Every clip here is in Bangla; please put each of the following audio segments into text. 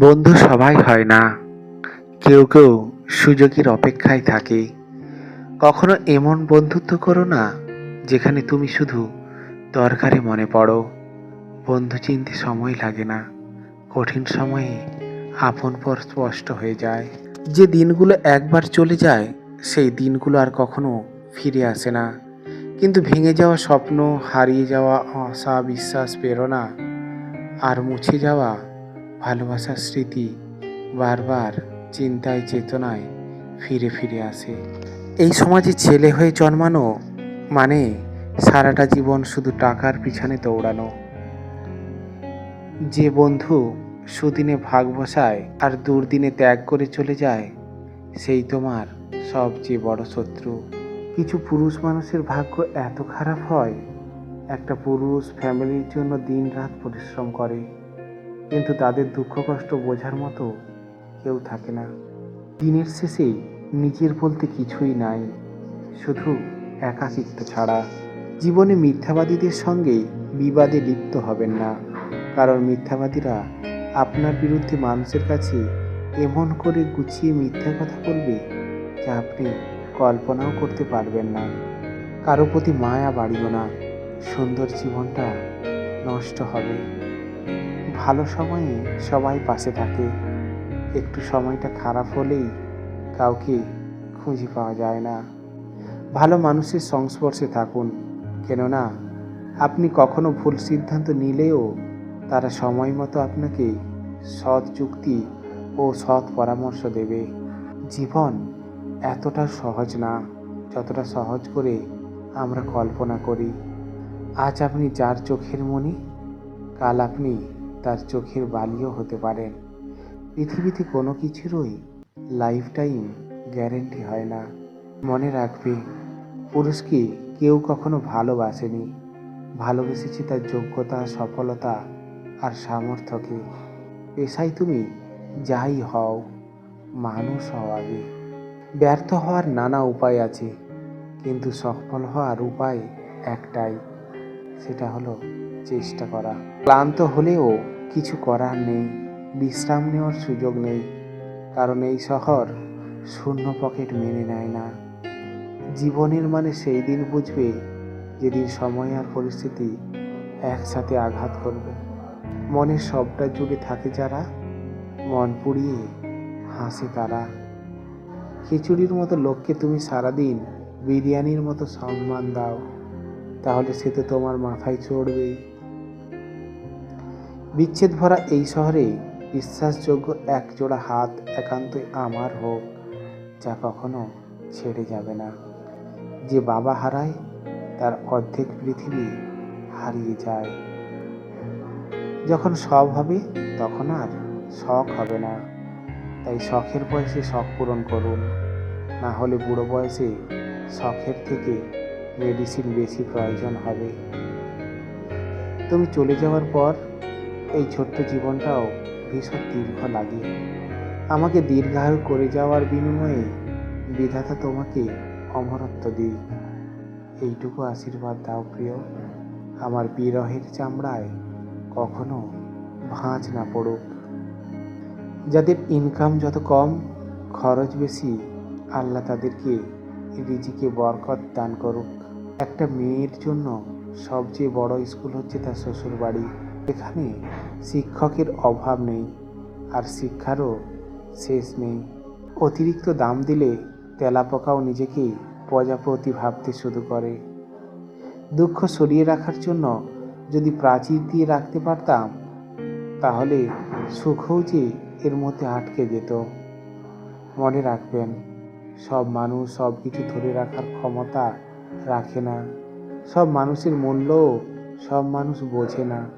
বন্ধু সবাই হয় না। কেউ কেউ সুযোগের অপেক্ষায় থাকে। কখনো এমন বন্ধুত্ব করো না, যেখানে তুমি শুধু দরকারে মনে পড়ো। বন্ধু চিনতে সময় লাগে না। কঠিন সময়ে আপন পর স্পষ্ট হয়ে যায়। যে দিনগুলো একবার চলে যায়, সেই দিনগুলো আর কখনো ফিরে আসে না। কিন্তু ভেঙে যাওয়া স্বপ্ন, হারিয়ে যাওয়া আশা, বিশ্বাস, প্রেরণা আর মুছে যাওয়া ভালোবাসার স্মৃতি বারবার চিন্তায়, চেতনায় ফিরে ফিরে আসে। এই সমাজে ছেলে হয়ে জন্মানো মানে সারাটা জীবন শুধু টাকার পিছনে দৌড়ানো। যে বন্ধু সুদিনে ভাগ বসায় আর দুর্দিনে ত্যাগ করে চলে যায়, সেই তোমার সবচেয়ে বড় শত্রু। কিছু পুরুষ মানুষের ভাগ্য এত খারাপ হয়, একটা পুরুষ ফ্যামিলির জন্য দিন রাত পরিশ্রম করে। কিন্তু তাদের দুঃখ কষ্ট বোঝার মতো কেউ থাকে না। দিনের শেষে নিজের বলতে কিছুই নাই, শুধু একাকিত্ব ছাড়া। জীবনে মিথ্যাবাদীদের সঙ্গে বিবাদে লিপ্ত হবেন না, কারণ মিথ্যাবাদীরা আপনার বিরুদ্ধে মানুষের কাছে এমন করে গুছিয়ে মিথ্যা কথা বলবে যা আপনি কল্পনাও করতে পারবেন না। কারও প্রতি মায়া বাড়িও না, সুন্দর জীবনটা নষ্ট হবে। ভালো সময়ে সবাই পাশে থাকে। একটু সময়টা খারাপ হলেই কাউকে খুঁজে পাওয়া যায় না। ভালো মানুষের সংস্পর্শে থাকুন, কেননা আপনি কখনো ভুল সিদ্ধান্ত নিলেও তারা সময় মতো আপনাকে সৎ যুক্তি ও সৎ পরামর্শ দেবে। জীবন এতটা সহজ না, যতটা সহজ করে আমরা কল্পনা করি। আজ আপনি যার চোখের মনি, কাল আপনি তার চোখের বালিও হতে পারেন পৃথিবীতে কোনো কিছুরই লাইফ টাইম গ্যারেন্টি হয় না। মনে রাখবে, পুরুষকে কেউ কখনো ভালোবাসেনি। ভালোবেসেছি তার যোগ্যতা, সফলতা আর সামর্থ্যকে। পেশায় তুমি যাই হও, মানুষ হও আগে। ব্যর্থ হওয়ার নানা উপায় আছে, কিন্তু সফল হওয়ার উপায় একটাই, সেটা হলো চেষ্টা করা। ক্লান্ত হলেও কিছু করার নেই, বিশ্রাম নেওয়ার সুযোগ নেই, কারণ এই শহর শূন্য পকেট মেনে নেয় না। জীবনের মানে সেই দিন বুঝবে যেদিন সময় আর পরিস্থিতি একসাথে আঘাত করবে। মনের সবটা জুড়ে থাকে যারা, মন পুড়িয়ে হাসে তারা। খিচুড়ির মতো লোককে তুমি সারাদিন বিরিয়ানির মতো সম্মান দাও, তাহলে সে তো তোমার মাথায় চড়বেই। বিচ্ছেদ ভরা এই শহরে বিশ্বাসযোগ্য এক জোড়া হাত একান্তই আমার হোক, যা কখনো ছেড়ে যাবে না। যে বাবা হারায়, তার অর্ধেক পৃথিবী হারিয়ে যায়। যখন সব হবে, তখন আর শখ হবে না। তাই শখের বয়সে শখ পূরণ করুন। না হলে বুড়ো বয়সে শখের থেকে মেডিসিন বেশি প্রয়োজন হবে। তুমি চলে যাওয়ার পর এই ছোট্ট জীবনটাও ভীষণ দীর্ঘ লাগে। আমাকে দীর্ঘায়ু করে যাওয়ার বিনিময়ে বিধাতা তোমাকে অমরত্ব দিই এইটুকু আশীর্বাদ দাও প্রিয়। আমার বিরহের চামড়ায় কখনো ভাঁজ না পড়ুক। যাদের ইনকাম যত কম, খরচ বেশি, আল্লাহ তাদেরকে রিজিকে বরকত দান করুক। একটা মেয়ের জন্য সবচেয়ে বড় স্কুল হচ্ছে তার শ্বশুর বাড়ি এখানে শিক্ষকের অভাব নেই আর শিক্ষারও শেষ নেই। অতিরিক্ত দাম দিলে তেলাপোকাও নিজেকে প্রজাপতি ভাবতে শুরু করে। দুঃখ সরিয়ে রাখার জন্য যদি প্রাচীর দিয়ে রাখতে পারতাম, তাহলে সুখও যে এর মধ্যে আটকে যেত। মনে রাখবেন, সব মানুষ সব কিছু ধরে রাখার ক্ষমতা রাখে না। সব মানুষের মূল্যও সব মানুষ বোঝে না।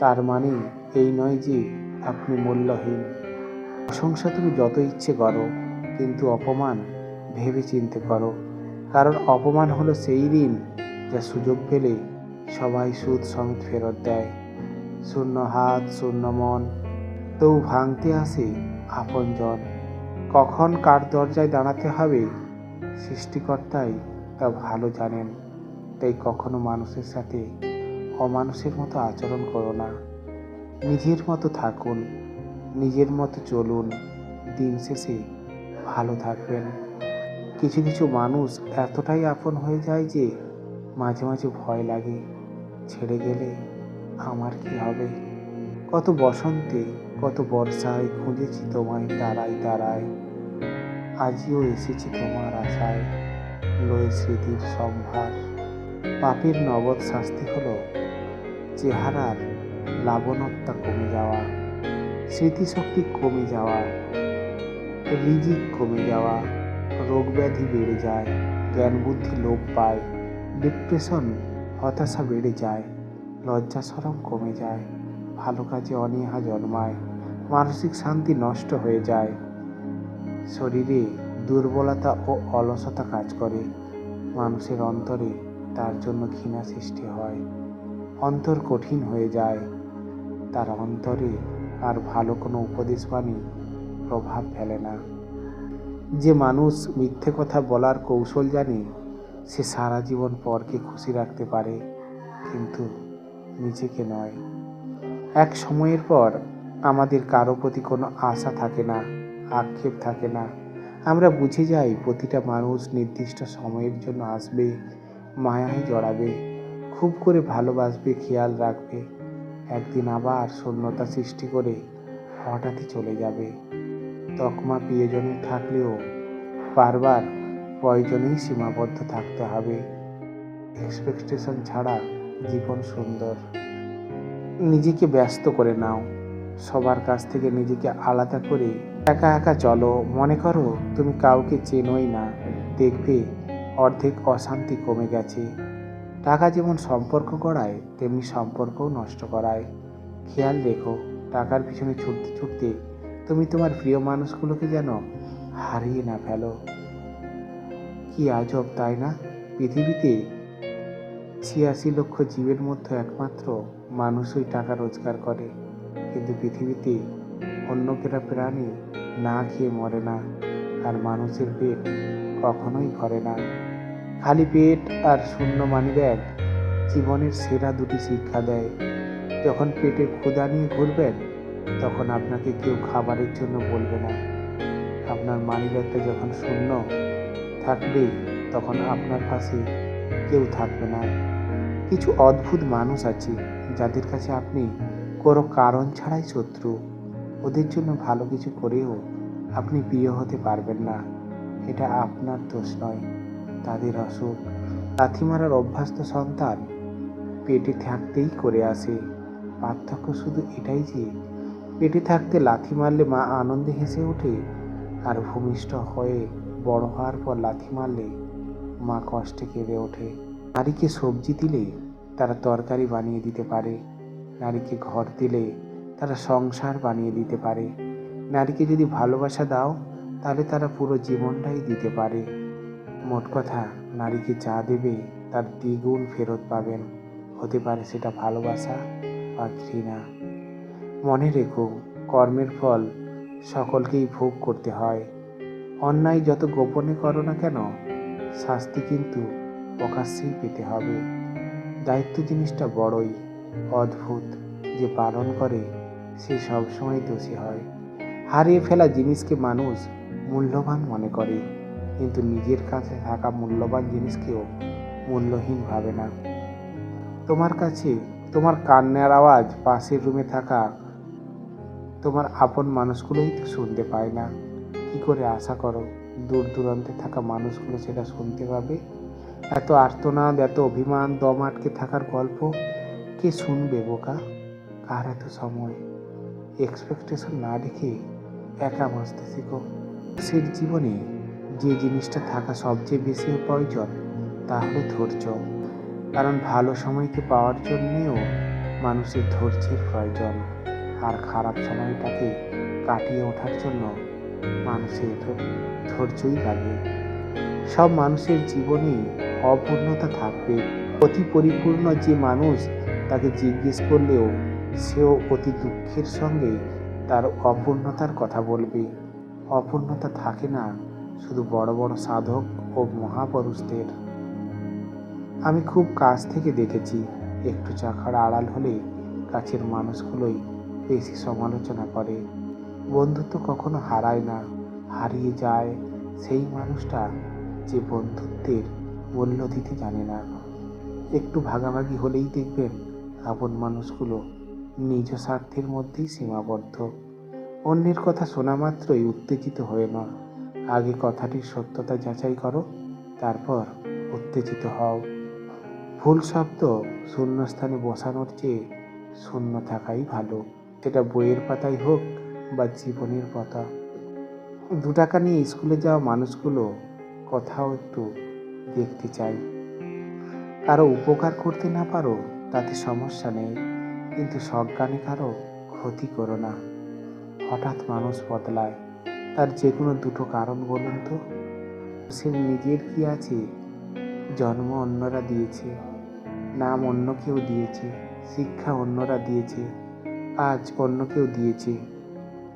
তার মানে এই নয় যে আপনি মূল্যহীন। প্রশংসা তুমি যত ইচ্ছে করো, কিন্তু অপমান ভেবে চিনতে করো। কারণ অপমান হলো সেই ঋণ যা সুযোগ পেলে সবাই সুদ সমেত ফেরত দেয়। শূন্য হাত, শূন্য মন, তবু ভাঙতে আসে আপনজন। কখন কার দরজায় দাঁড়াতে হবে সৃষ্টিকর্তাই তা ভালো জানেন, তাই কখনো মানুষের সাথে অমানুষের মতো আচরণ করো না। নিজের মতো থাকুন, নিজের মতো চলুন, দিন শেষে ভালো থাকবেন। কিছু কিছু মানুষ এতটাই আপন হয়ে যায় যে মাঝে মাঝে ভয় লাগে, ছেড়ে গেলে আমার কি হবে? কত বসন্তে, কত বর্ষায় খুঁজেছি তোমায় তারাই তারায়। আজিও এসেছি তোমার আশায়, লয়ে স্মৃতির সম্ভার। পাপের নগদ শাস্তি হলো চেহারার লাবণতা কমে যাওয়া, স্মৃতিশক্তি কমে যাওয়া, রিজিক কমে যাওয়া রোগ ব্যাধি বেড়ে যায় জ্ঞান বুদ্ধি লোপ পায় ডিপ্রেশন হতাশা বেড়ে যায় লজ্জা সরম কমে যায়, ভালো কাজে অনীহা জন্মায়, মানসিক শান্তি নষ্ট হয়ে যায়। শরীরে দুর্বলতা ও অলসতা কাজ করে, মানুষের অন্তরে তার জন্য ঘৃণা সৃষ্টি হয়। অন্তর কঠিন হয়ে যায়। তার অন্তরে আর ভালো কোনো উপদেশ বাণী প্রভাব ফেলে না। যে মানুষ মিথ্যে কথা বলার কৌশল জানে, সে সারা জীবন পরকে খুশি রাখতে পারে, কিন্তু নিজেকে নয়। এক সময়ের পর আমাদের কারও প্রতি কোনো আশা থাকে না, আক্ষেপ থাকে না। আমরা বুঝে যাই প্রতিটা মানুষ নির্দিষ্ট সময়ের জন্য আসবে, মায়ায় জড়াবে। খুব করে ভালোবাসবে, খেয়াল রাখবে। একদিন আবার শূন্যতা সৃষ্টি করে হঠাৎই চলে যাবে। তকমা প্রিয়জনে থাকলেও বারবার প্রয়োজনেই সীমাবদ্ধ থাকতে হবে। এক্সপেকটেশন ছাড়া জীবন সুন্দর। নিজেকে ব্যস্ত করে নাও। সবার কাছ থেকে নিজেকে আলাদা করে একা একা চলো। মনে করো তুমি কাউকে চেনোই না। দেখবে অর্ধেক অশান্তি কমে গেছে। টাকা যেমন সম্পর্ক গড়ায়, তেমনি সম্পর্কও নষ্ট করায়। খেয়াল রেখো টাকার পিছনে ছুটতে ছুটতে তুমি তোমার প্রিয় মানুষগুলোকে যেন হারিয়ে না ফেলো। কি আজব, তাই না? পৃথিবীতে ছিয়াশি লক্ষ জীবের মধ্যে একমাত্র মানুষই টাকা রোজগার করে। কিন্তু পৃথিবীতে অন্য কেটা প্রাণী না খেয়ে মরে না, আর মানুষের পেট কখনোই ভরে না। খালি পেট আর শূন্য মানি ব্যাগ জীবনের সেরা দুটি শিক্ষা দেয়। যখন পেটে ক্ষুধা নিয়ে ঘুরবেন, তখন আপনাকে কেউ খাবারের জন্য বলবে না। আপনার মানি ব্যাগটা যখন শূন্য থাকবে, তখন আপনার পাশে কেউ থাকবে না। কিছু অদ্ভুত মানুষ আছে, যাদের কাছে আপনি কোনো কারণ ছাড়াই শত্রু। ওদের জন্য ভালো কিছু করেও আপনি প্রিয় হতে পারবেন না। এটা আপনার দোষ নয়। তাদের অসুখ। লাথি মারার অভ্যস্ত সন্তান পেটে থাকতেই করে আসে। পার্থক্য শুধু এটাই যে, পেটে থাকতে লাথি মারলে মা আনন্দে হেসে ওঠে আর ভূমিষ্ঠ হয়ে বড় হওয়ার পর লাথি মারলে মা কষ্টে কেঁদে ওঠে। নারীকে সবজি দিলে তারা তরকারি বানিয়ে দিতে পারে। নারীকে ঘর দিলে তারা সংসার বানিয়ে দিতে পারে। নারীকে যদি ভালোবাসা দাও, তাহলে তারা পুরো জীবনটাই দিতে পারে। মোট কথা নারীকে যা দেবে তার দ্বিগুণ ফেরত পাবেন। হতে পারে সেটা ভালোবাসা বা ঘৃণা। মনে রেখো, কর্মের ফল সকলকেই ভোগ করতে হয়। অন্যায় যত গোপনে করো না কেন, শাস্তি কিন্তু প্রকাশ্যেই পেতে হবে। দায়িত্ব জিনিসটা বড়ই, অদ্ভুত। যে পালন করে, সে সবসময় দোষী হয়। হারিয়ে ফেলা জিনিসকে মানুষ মূল্যবান মনে করে। কিন্তু নিজের কাছে থাকা মূল্যবান জিনিসকেও মূল্যহীন ভাবে না। তোমার কাছে, তোমার কান্নার আওয়াজ পাশের রুমে থাকা তোমার আপন মানুষগুলোই তো শুনতে পায় না। কি করে আশা করো দূর দূরান্তে থাকা মানুষগুলো সেটা শুনতে পাবে? এত আর্তনাদ, এত অভিমান, দম আটকে থাকার গল্প কে শুনবে বোকা? কার এত সময়? এক্সপেকটেশন না রেখে একা বাঁচতে শেখো সে জীবনে যে জিনিসটা থাকা সবচেয়ে বেশি প্রয়োজন, তা হলো ধৈর্য। কারণ ভালো সময়কে পাওয়ার জন্যেও মানুষের ধৈর্যের প্রয়োজন। আর খারাপ সময়টাকে কাটিয়ে ওঠার জন্য মানুষের ধৈর্যই লাগে। সব মানুষের জীবনে অপূর্ণতা থাকবে। অতি পরিপূর্ণ যে মানুষ তাকে জিজ্ঞেস করলেও সেও অতি দুঃখের সঙ্গে তার অপূর্ণতার কথা বলবে। অপূর্ণতা থাকে না শুধু বড় বড় সাধক ও মহাপুরুষদের। আমি খুব কাছ থেকে দেখেছি, একটু চাকার আড়াল হলে কাছের মানুষগুলোই বেশি সমালোচনা করে। বন্ধুত্ব কখনো হারায় না, হারিয়ে যায় সেই মানুষটা যে বন্ধুত্বের মূল্য দিতে জানে না। একটু ভাগাভাগি হলেই দেখবেন, আপন মানুষগুলো নিজ স্বার্থের মধ্যেই সীমাবদ্ধ। অন্যের কথা শোনা মাত্রই উত্তেজিত হয়ে না আগে কথাটির সত্যতা যাচাই করো, তারপর উত্তেজিত হও। ভুল শব্দ শূন্যস্থানে বসানোর চেয়ে শূন্য থাকাই ভালো। সেটা বইয়ের পাতাই হোক বা জীবনের পাতা। দু টাকা নিয়ে স্কুলে যাওয়া মানুষগুলো কথাও একটু দেখতে চাই কারও উপকার করতে না পারো, তাতে সমস্যা নেই। কিন্তু সজ্ঞানে কারও ক্ষতি করো না। হঠাৎ মানুষ বদলায়। তার যে কোনো দুটো কারণ বলুন তো। সে নিজের কি আছে? জন্ম অন্যরা দিয়েছে, নাম অন্য কেউ দিয়েছে, শিক্ষা অন্যরা দিয়েছে, আজ অন্য কেউ দিয়েছে,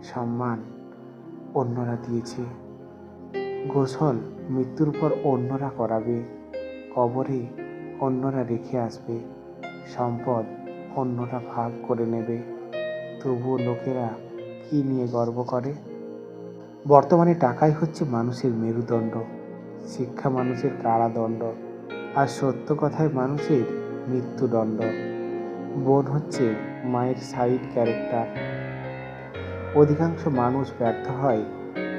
সম্মান অন্যরা দিয়েছে। গোসল মৃত্যুর পর অন্যরা করাবে, কবরে অন্যরা রেখে আসবে, সম্পদ অন্যরা ভাগ করে নেবে। তবুও লোকেরা কি নিয়ে গর্ব করে? বর্তমানে টাকাই হচ্ছে মানুষের মেরুদণ্ড, শিক্ষা মানুষের কারাদণ্ড, আর সত্য কথায় মানুষের মৃত্যুদণ্ড। বোন হচ্ছে মায়ের সাইড ক্যারেক্টার অধিকাংশ মানুষ ব্যর্থ হয়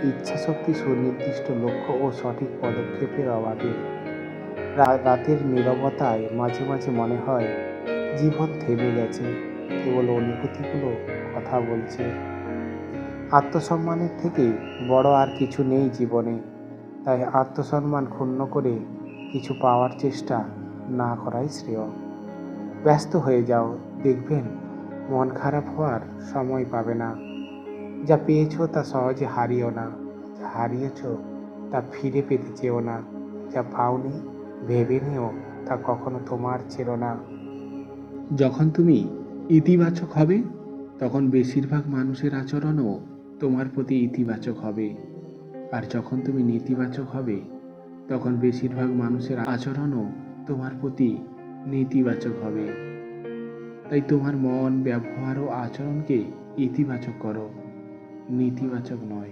ইচ্ছাশক্তি সুনির্দিষ্ট লক্ষ্য ও সঠিক পদক্ষেপের অভাবে। রাতের নীরবতায় মাঝে মাঝে মনে হয় জীবন থেমে গেছে, কেবল অনুভূতিগুলো কথা বলছে। আত্মসম্মানের থেকে বড় আর কিছু নেই জীবনে। তাই আত্মসম্মান ক্ষুণ্ণ করে কিছু পাওয়ার চেষ্টা না করাই শ্রেয়। ব্যস্ত হয়ে যাও, দেখবেন মন খারাপ হওয়ার সময় পাবে না। যা পেয়েছ তা সহজে হারিও না। হারিয়েছ তা ফিরে পেতে চেও না। যা পাওনি, ভেবে নিও, তা কখনো তোমার ছিল না। যখন তুমি ইতিবাচক হবে, তখন বেশিরভাগ মানুষের আচরণও তোমার প্রতি ইতিবাচক হবে। আর যখন তুমি নেতিবাচক হবে, তখন বেশিরভাগ মানুষের আচরণও তোমার প্রতি নেতিবাচক হবে। তাই তোমার মন, ব্যবহার ও আচরণকে ইতিবাচক করো। নেতিবাচক নয়।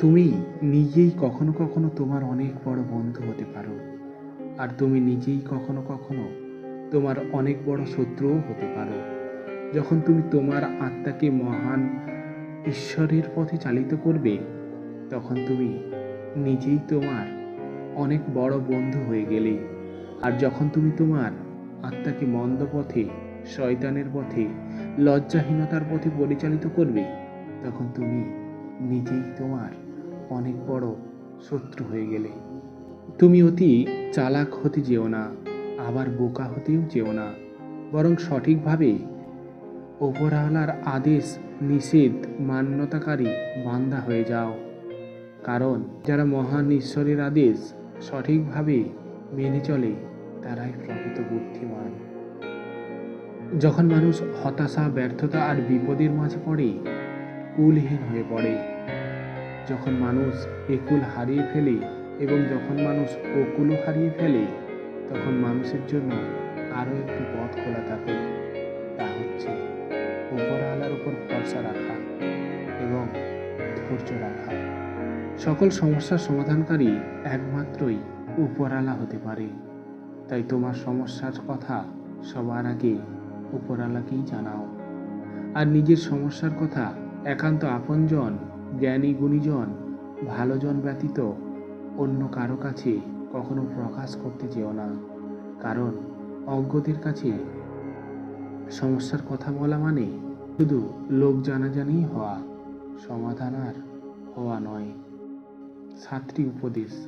তুমি নিজেই কখনো কখনো তোমার অনেক বড় বন্ধু হতে পারো। আর তুমি নিজেই কখনো কখনো তোমার অনেক বড় শত্রুও হতে পারো। যখন তুমি তোমার আত্মাকে মহান ঈশ্বরের পথে চালিত করবে, তখন তুমি নিজেই তোমার অনেক বড় বন্ধু হয়ে গেলে। আর যখন তুমি তোমার আত্মাকে মন্দ পথে, শয়তানের পথে, লজ্জাহীনতার পথে পরিচালিত করবে, তখন তুমি নিজেই তোমার অনেক বড় শত্রু হয়ে গেলে। তুমি অতি চালাক হতে যেও না, আবার বোকা হতেও যেও না, বরং সঠিকভাবে ওপরওয়ালার আদেশ নিষেধ মান্যতাকারী বান্দা হয়ে যাও। কারণ যারা মহান ঈশ্বরের আদেশ সঠিকভাবে মেনে চলে, তারাই প্রকৃত বুদ্ধিমান। যখন মানুষ হতাশা, ব্যর্থতা আর বিপদের মাঝে পড়ে, কুলহীন হয়ে পড়ে। যখন মানুষ একুল হারিয়ে ফেলে এবং যখন মানুষ ওকুলও হারিয়ে ফেলে, তখন মানুষের জন্য আরও একটি পথ খোলা থাকে। উপর ভরসা রাখা এবং ধৈর্য রাখা। সকল সমস্যার সমাধানকারী একমাত্রই উপরওয়ালা হতে পারে। তাই তোমার সমস্যার কথা সবার আগে উপরওয়ালাকেই জানাও। আর নিজের সমস্যার কথা একান্ত আপনজন, জ্ঞানী গুণীজন, ভালোজন ব্যতীত অন্য কারও কাছে কখনো প্রকাশ করতে যেও না। কারণ অজ্ঞদের কাছে সমস্যার কথা বলা মানে শুধু লোক জানাজানি হওয়া, সমাধান আর হওয়া নয়। সাতটি উপদেশ,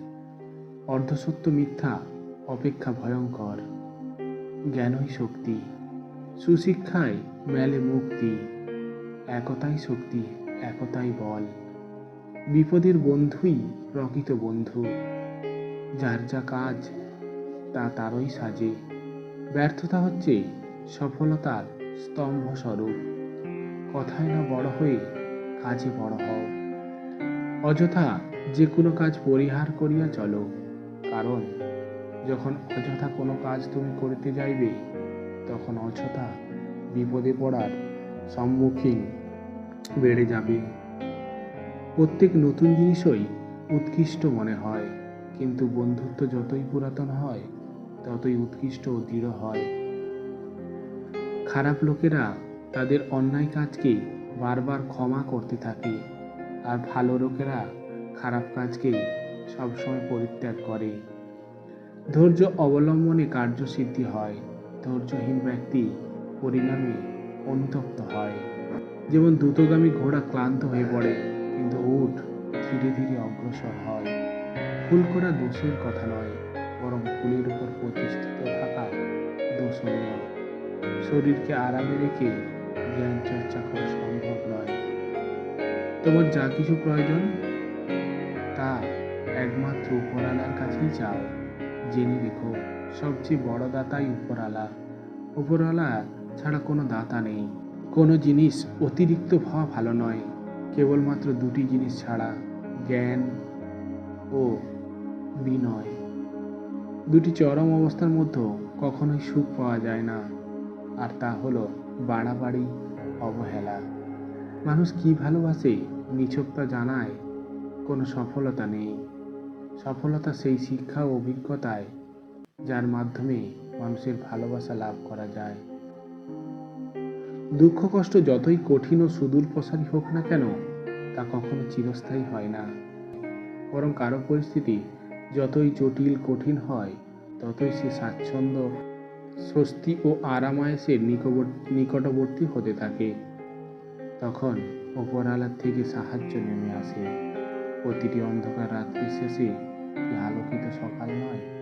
অর্ধসত্য মিথ্যা অপেক্ষা ভয়ঙ্কর। জ্ঞানই শক্তি, সুশিক্ষায় মেলে মুক্তি, একতাই শক্তি, একতাই বল। বিপদের বন্ধুই প্রকৃত বন্ধু, যার যা কাজ, তা তারই সাজে। ব্যর্থতা হচ্ছে সফলতার স্তম্ভ স্বরূপ কথায় না বড় হয়ে কাজে বড় হও। অযথা যে কোনো কাজ পরিহার করিয়া চলো। কারণ, যখন অযথা কোনো কাজ তুমি করতে যাইবে, তখন অযথা বিপদে পড়ার সম্মুখীন বেড়ে যাবে। প্রত্যেক নতুন জিনিসই উৎকৃষ্ট মনে হয়, কিন্তু বন্ধুত্ব যতই পুরাতন হয়, ততই উৎকৃষ্ট ও দৃঢ় হয়। খারাপ লোকেরা তাদের অন্যায় কাজকে বারবার ক্ষমা করতে থাকে আর ভালো লোকেরা খারাপ কাজকে সবসময় পরিত্যাগ করে। ধৈর্য অবলম্বনে কার্যসিদ্ধি হয়, ধৈর্যহীন ব্যক্তি পরিণামে অনুতপ্ত হয়। যেমন দ্রুতগামী ঘোড়া ক্লান্ত হয়ে পড়ে, কিন্তু উঠ ধীরে ধীরে অগ্রসর হয়। ফুল করা দোষের কথা নয়, বরং ফুলের উপর প্রতিষ্ঠিত থাকা দোষণীয় শরীরকে আরামে রেখে জ্ঞান চর্চা করা সম্ভব নয়। তোমার যা কিছু প্রয়োজন, তা একমাত্র উপরালার কাছেই চাও। জেনে রেখো, সবচেয়ে বড় দাতাই উপরালা। উপরওয়ালা ছাড়া কোনো দাতা নেই। কোনো জিনিস অতিরিক্ত হওয়া ভালো নয়। কেবলমাত্র দুটি জিনিস ছাড়া, জ্ঞান ও বিনয়। দুটি চরম অবস্থার মধ্যে কখনোই সুখ পাওয়া যায় না। আর তা হলো বাড়াবাড়ি অবহেলা। মানুষ কি ভালোবাসে নিছকতা জানায় কোনো সফলতা নেই। সফলতা সেই শিক্ষা ও অভিজ্ঞতায় যার মাধ্যমে মানুষের ভালোবাসা লাভ করা যায়। দুঃখ কষ্ট যতই কঠিন ও সুদূর প্রসারী হোক না কেন, তা কখনো চিরস্থায়ী হয় না। বরং কারও পরিস্থিতি যতই জটিল কঠিন হয়, ততই সে স্বাচ্ছন্দ্য স্বস্তি ও আরামায়াসের নিকটবর্তী হতে থাকে। তখন অপরালার থেকে সাহায্য নেমে আসে। প্রতিটি অন্ধকার রাত্রি শেষে কি আলোকিত সকাল নয়?